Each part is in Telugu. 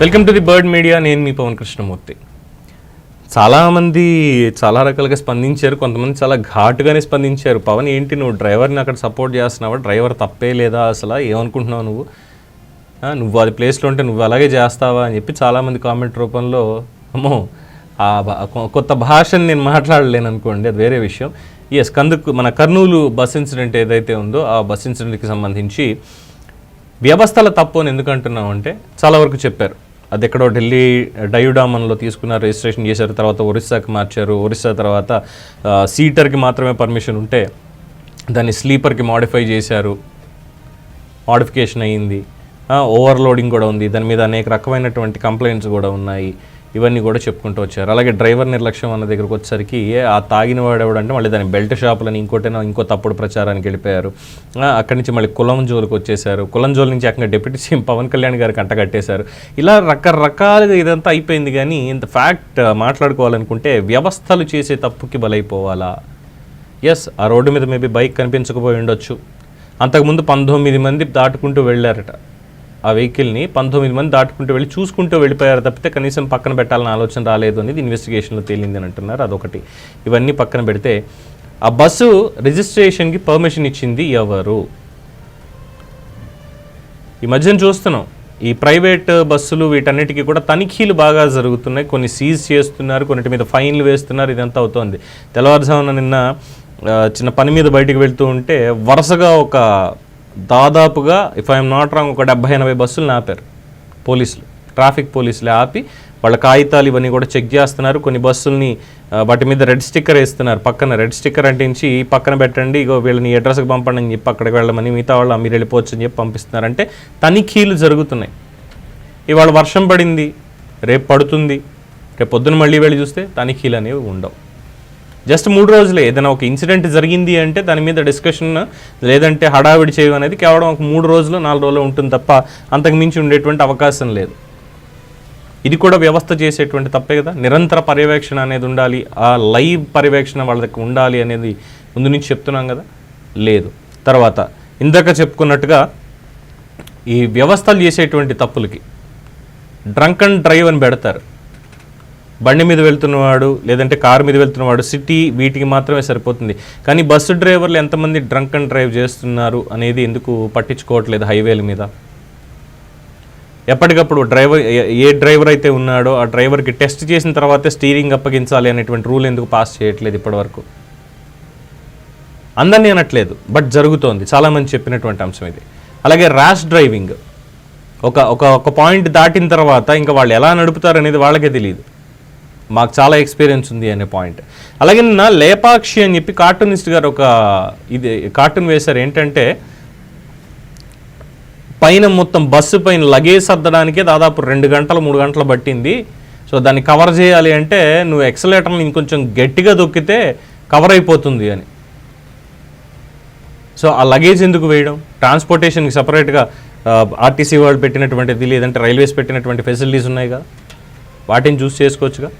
Welcome to the bird media. నేను మీ పవన్ కృష్ణమూర్తి. చాలామంది చాలా రకాలుగా స్పందించారు. కొంతమంది చాలా ఘాటుగానే స్పందించారు. పవన్ ఏంటి నువ్వు డ్రైవర్ని అక్కడ సపోర్ట్ చేస్తున్నావా? డ్రైవర్ తప్పే లేదా అసలు? ఏమనుకుంటున్నావు నువ్వు? నువ్వు అది ప్లేస్లో ఉంటే నువ్వు అలాగే చేస్తావా? అని చెప్పి చాలామంది కామెంట్ రూపంలో అమ్మో ఆ కొత్త భాషని నేను మాట్లాడలేను అనుకోండి. అది వేరే విషయం. ఎస్ కందుకు మన కర్నూలు బస్ ఇన్సిడెంట్ ఏదైతే ఉందో ఆ బస్ ఇన్సిడెంట్కి సంబంధించి వ్యవస్థల తప్పు అని ఎందుకు అంటున్నాం అంటే చాలా వరకు చెప్పారు. అది ఎక్కడో ఢిల్లీ డయూడామన్లో తీసుకున్నారు రిజిస్ట్రేషన్ చేశారు తర్వాత ఒరిస్సాకి మార్చారు ఒరిస్సా తర్వాత సీటర్కి మాత్రమే పర్మిషన్ ఉంటే దాన్ని స్లీపర్కి మాడిఫై చేశారు. మాడిఫికేషన్ అయ్యింది. ఓవర్లోడింగ్ కూడా ఉంది. దాని మీద అనేక రకమైనటువంటి కంప్లైంట్స్ కూడా ఉన్నాయి. ఇవన్నీ కూడా చెప్పుకుంటూ వచ్చారు. అలాగే డ్రైవర్ నిర్లక్ష్యం అన్న దగ్గరకు వచ్చేసరికి ఆ తాగిన వాడు ఎవడంటే మళ్ళీ దాని బెల్ట్ షాపులని ఇంకోటైనా ఇంకో తప్పుడు ప్రచారానికి వెళ్ళిపోయారు. అక్కడి నుంచి మళ్ళీ కులం జోలికి వచ్చేసారు. కులం జోలు నుంచి అక్కడ డిప్యూటీ సీఎం పవన్ కళ్యాణ్ గారికి అంటగట్టేశారు ఇలా రకరకాలుగా ఇదంతా అయిపోయింది కానీ ఇంత ఫ్యాక్ట్ మాట్లాడుకోవాలనుకుంటే వ్యవస్థలు చేసే తప్పుకి బలైపోవాలా? ఎస్ ఆ రోడ్డు మీద మేబీ బైక్ కనిపించకపోయి ఉండొచ్చు. అంతకుముందు పంతొమ్మిది మంది దాటుకుంటూ వెళ్ళారట. ఆ వెహికల్ని పంతొమ్మిది మంది దాటుకుంటూ వెళ్ళి చూసుకుంటూ వెళ్ళిపోయారు తప్పితే కనీసం పక్కన పెట్టాలని ఆలోచన రాలేదు అనేది ఇన్వెస్టిగేషన్లో తేలింది అని అంటున్నారు. అదొకటి. ఇవన్నీ పక్కన పెడితే ఆ బస్సు రిజిస్ట్రేషన్కి పర్మిషన్ ఇచ్చింది ఎవరు? ఈ మధ్యన చూస్తున్నాం. ఈ ప్రైవేట్ బస్సులు వీటన్నిటికీ కూడా తనిఖీలు బాగా జరుగుతున్నాయి. కొన్ని సీజ్ చేస్తున్నారు కొన్నిటి మీద ఫైన్లు వేస్తున్నారు. ఇదంతా అవుతోంది. తెల్లవారుజామున నిన్న చిన్న పని మీద బయటికి వెళ్తూ ఉంటే వరుసగా ఒక దాదాపుగా ఇఫ్ ఐఎమ్ నాట్ రాంగ్ ఒక డెబ్బై ఎనభై బస్సులు ఆపారు పోలీసులు. ట్రాఫిక్ పోలీసులు ఆపి వాళ్ళ కాగితాలు ఇవన్నీ కూడా చెక్ చేస్తున్నారు. కొన్ని బస్సుల్ని వాటి మీద రెడ్ స్టిక్కర్ వేస్తున్నారు. పక్కన రెడ్ స్టిక్కర్ అంటించి ఈ పక్కన పెట్టండి ఇగో వీళ్ళని ఈ అడ్రస్కి పంపండి అని చెప్పి అక్కడికి వెళ్ళమని మిగతా వాళ్ళు మీరు వెళ్ళిపోవచ్చు అని చెప్పి పంపిస్తున్నారు. అంటే తనిఖీలు జరుగుతున్నాయి. ఇవాళ వర్షం పడింది రేపు పడుతుంది. రేపు పొద్దున మళ్ళీ వెళ్ళి చూస్తే తనిఖీలు అనేవి ఉండవు. జస్ట్ మూడు రోజులే. ఏదైనా ఒక ఇన్సిడెంట్ జరిగింది అంటే దాని మీద డిస్కషన్ లేదంటే హడావిడి చేయడం అనేది కేవలం ఒక మూడు రోజులు నాలుగు రోజులు ఉంటుంది తప్ప అంతకు మించి ఉండేటువంటి అవకాశం లేదు. ఇది కూడా వ్యవస్థ చేసేటువంటి తప్పే కదా. నిరంతర పర్యవేక్షణ అనేది ఉండాలి. ఆ లైవ్ పర్యవేక్షణ వాళ్ళకి ఉండాలి అనేది ముందు నుంచి చెప్తున్నాం కదా. లేదు. తర్వాత ఇందాక చెప్పుకున్నట్టుగా ఈ వ్యవస్థలు చేసేటువంటి తప్పులకి డ్రంక్ అండ్ డ్రైవ్ అని పెడతారు. బండి మీద వెళ్తున్నవాడు లేదంటే కారు మీద వెళ్తున్నవాడు సిటీ వీటికి మాత్రమే సరిపోతుంది. కానీ బస్సు డ్రైవర్లు ఎంతమంది డ్రంక్ అండ్ డ్రైవ్ చేస్తున్నారు అనేది ఎందుకు పట్టించుకోవట్లేదు హైవేల మీద? ఎప్పటికప్పుడు డ్రైవర్ ఏ- ఏ డ్రైవర్ అయితే ఉన్నాడో ఆ డ్రైవర్కి టెస్ట్ చేసిన తర్వాతే స్టీరింగ్ అప్పగించాలి అనేటువంటి రూల్ ఎందుకు పాస్ చేయట్లేదు ఇప్పటివరకు? అందరినీ అనట్లేదు బట్ జరుగుతోంది. చాలామంది చెప్పినటువంటి అంశం ఇది. అలాగే ర్యాష్ డ్రైవింగ్ ఒక ఒక ఒక పాయింట్ దాటిన తర్వాత ఇంకా వాళ్ళు ఎలా నడుపుతారు అనేది వాళ్ళకే తెలియదు. మాకు చాలా ఎక్స్పీరియన్స్ ఉంది అనే పాయింట్ అలాగే నిన్న లేపాక్షి అని చెప్పి కార్టూనిస్ట్ గారు ఒక ఇది కార్టూన్ వేశారు. ఏంటంటే పైన మొత్తం బస్సు పైన లగేజ్ సర్దడానికే దాదాపు రెండు గంటలు మూడు గంటలు పట్టింది. సో దాన్ని కవర్ చేయాలి అంటే నువ్వు ఎక్సలేటర్ని ఇంకొంచెం గట్టిగా దొక్కితే కవర్ అయిపోతుంది అని. సో ఆ లగేజ్ ఎందుకు వేయడం? ట్రాన్స్పోర్టేషన్కి సపరేట్గా ఆర్టీసీ వాళ్ళు పెట్టినటువంటిది లేదంటే రైల్వేస్ పెట్టినటువంటి ఫెసిలిటీస్ ఉన్నాయిగా? వాటిని చూస్ చేసుకోవచ్చుగా?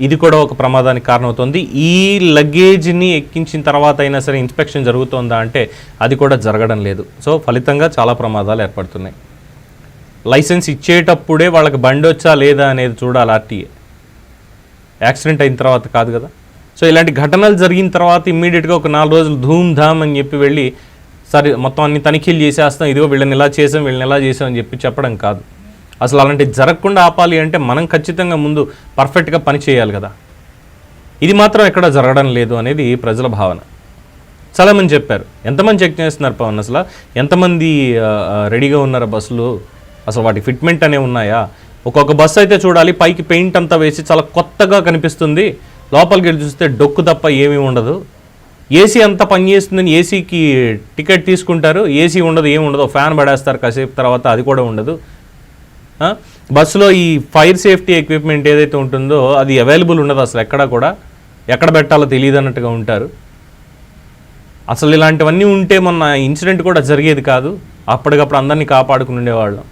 ఇది కూడా ఒక ప్రమాదానికి కారణమవుతుంది. ఈ లగేజ్ని ఎక్కించిన తర్వాత అయినా సరే ఇన్స్పెక్షన్ జరుగుతోందా అంటే అది కూడా జరగడం లేదు. సో ఫలితంగా చాలా ప్రమాదాలు ఏర్పడుతున్నాయి. లైసెన్స్ ఇచ్చేటప్పుడే వాళ్ళకి బండి వచ్చా లేదా అనేది చూడాలి ఆర్టీఏ. యాక్సిడెంట్ అయిన తర్వాత కాదు కదా. సో ఇలాంటి ఘటనలు జరిగిన తర్వాత ఇమ్మీడియట్గా ఒక నాలుగు రోజులు ధూమ్ ధామ్ అని చెప్పి వెళ్ళి సరే మొత్తం అన్ని తనిఖీలు చేసేస్తాం ఇదిగో వీళ్ళని ఇలా చేసాం వీళ్ళని ఇలా చేసాం అని చెప్పి చెప్పడం కాదు. అసలు అలాంటివి జరగకుండా ఆపాలి అంటే మనం ఖచ్చితంగా ముందు పర్ఫెక్ట్గా పని చేయాలి కదా. ఇది మాత్రం ఎక్కడ జరగడం లేదు అనేది ప్రజల భావన. చాలామంది చెప్పారు ఎంతమంది చెక్ చేస్తున్నారు పవన్ అసలు? ఎంతమంది రెడీగా ఉన్నారు బస్సులు? అసలు వాటి ఫిట్మెంట్ అనేవి ఉన్నాయా? ఒక్కొక్క బస్సు అయితే చూడాలి పైకి పెయింట్ అంతా వేసి చాలా కొత్తగా కనిపిస్తుంది. లోపలికి వెళ్ళి చూస్తే డొక్కు తప్ప ఏమీ ఉండదు. ఏసీ అంతా పనిచేస్తుందని ఏసీకి టికెట్ తీసుకుంటారు ఏసీ ఉండదు ఏమి ఉండదు. ఫ్యాన్ పడేస్తారు కాసేపు తర్వాత అది కూడా ఉండదు. బస్సులో ఈ ఫైర్ సేఫ్టీ ఎక్విప్మెంట్ ఏదైతే ఉంటుందో అది అవైలబుల్ ఉండదు అసలు ఎక్కడ కూడా. ఎక్కడ పెట్టాలో తెలియదు అన్నట్టుగా ఉంటారు. అసలు ఇలాంటివన్నీ ఉంటే మొన్న ఇన్సిడెంట్ కూడా జరిగేది కాదు. అప్పటికప్పుడు అందరినీ కాపాడుకుని ఉండేవాళ్ళం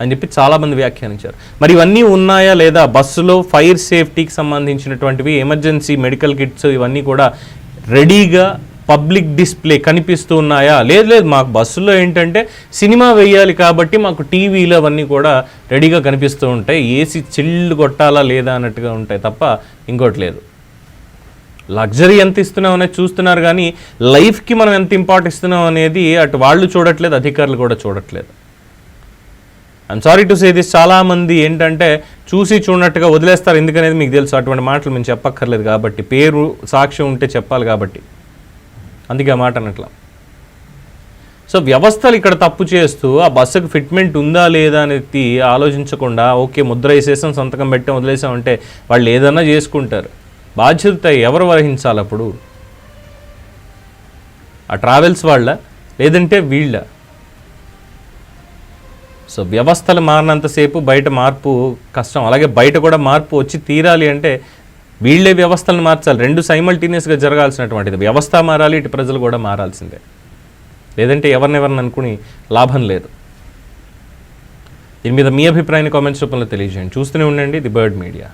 అని చెప్పి చాలామంది వ్యాఖ్యానించారు. మరి ఇవన్నీ ఉన్నాయా లేదా? బస్సులో ఫైర్ సేఫ్టీకి సంబంధించినటువంటివి ఎమర్జెన్సీ మెడికల్ కిట్స్ ఇవన్నీ కూడా రెడీగా పబ్లిక్ డిస్ప్లే కనిపిస్తూ ఉన్నాయా లేదు లేదు. మాకు బస్సులో ఏంటంటే సినిమా వేయాలి కాబట్టి మాకు టీవీలు అవన్నీ కూడా రెడీగా కనిపిస్తూ ఉంటాయి. ఏసీ చిల్లు కొట్టాలా లేదా అన్నట్టుగా ఉంటాయి తప్ప ఇంకోటి లేదు. లగ్జరీ ఎంత ఇస్తున్నాం అనేది చూస్తున్నారు కానీ లైఫ్కి మనం ఎంత ఇంపార్ట్ ఇస్తున్నాం అనేది అటు వాళ్ళు చూడట్లేదు అధికారులు కూడా చూడట్లేదు. I'm sorry to say this చాలామంది ఏంటంటే చూసి చూడనట్టుగా వదిలేస్తారు. ఎందుకనేది మీకు తెలుసు. అటువంటి మాటలు మేము చెప్పక్కర్లేదు కాబట్టి పేరు సాక్ష్యం ఉంటే చెప్పాలి కాబట్టి. అందుకే ఆ మాట అనట్ల. సో వ్యవస్థలు ఇక్కడ తప్పు చేస్తూ ఆ బస్సుకు ఫిట్మెంట్ ఉందా లేదా అనేది ఆలోచించకుండా ఓకే ముద్ర వేసేసాం సంతకం పెట్టాం వదిలేసాం అంటే వాళ్ళు ఏదన్నా చేసుకుంటారు. బాధ్యత ఎవరు వహించాలి అప్పుడు? ఆ ట్రావెల్స్ వాళ్ళ లేదంటే వీళ్ళ? సో వ్యవస్థలు మారినంతసేపు బయట మార్పు కష్టం. అలాగే బయట కూడా మార్పు వచ్చి తీరాలి అంటే వీళ్ళే వ్యవస్థలను మార్చాలి. రెండు సైమల్టేనియస్గా జరగాల్సినటువంటిది. వ్యవస్థ మారాలి ఇటు ప్రజలు కూడా మారాల్సిందే. లేదంటే ఎవరినెవరిని అనుకుని లాభం లేదు. దీని మీద మీ అభిప్రాయాన్ని కామెంట్స్ రూపంలో తెలియజేయండి. చూస్తూనే ఉండండి ది బర్డ్ మీడియా.